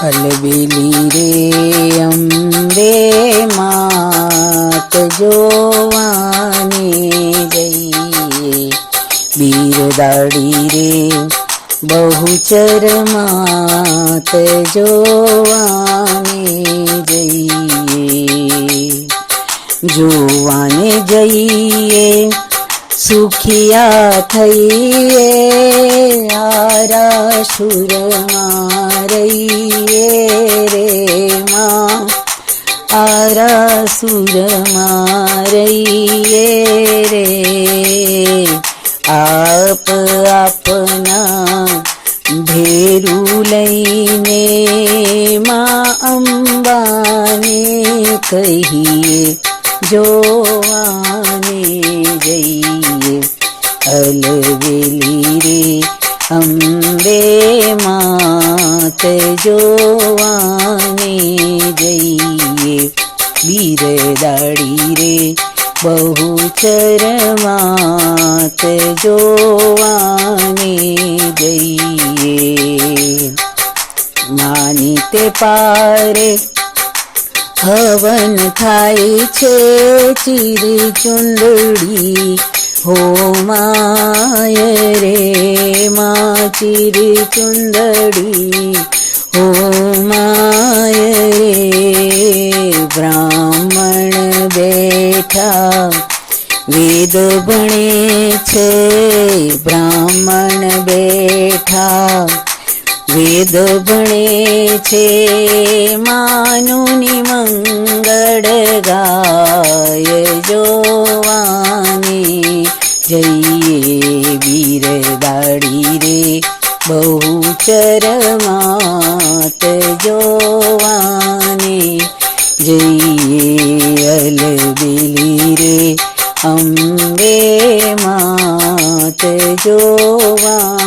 અલબેલી રે અંબે માત જોવાને જઈએ બીરદાડી રે બહુચર માત જોવાને જઈએ જોવાને જઈએ સુખિયા થઈએ આરા સુરમાં આરા સુરમાં રહીએ રે આપ આપના ભેરું લઈને માં અંબાને કહીએ જોવાને જઈએ અલવેલી રે અંબે માત જોવાને જઈએ બિરદાડી રે બહુ ચરમાત જોવાને જઈએ નાની તે પારે હવન થાય છે ચીરી ચુંદડી હો માય રે મા ચીરી ચુંદડી બેઠા. વેદ ભણે છે, બ્રાહ્મણ બેઠા. વેદ ભણે છે, માનુની મંગળ ગાય જોવાની. જઈએ વીરદાડી રે, બહુ ચરમાત જોવાની માત જોવાની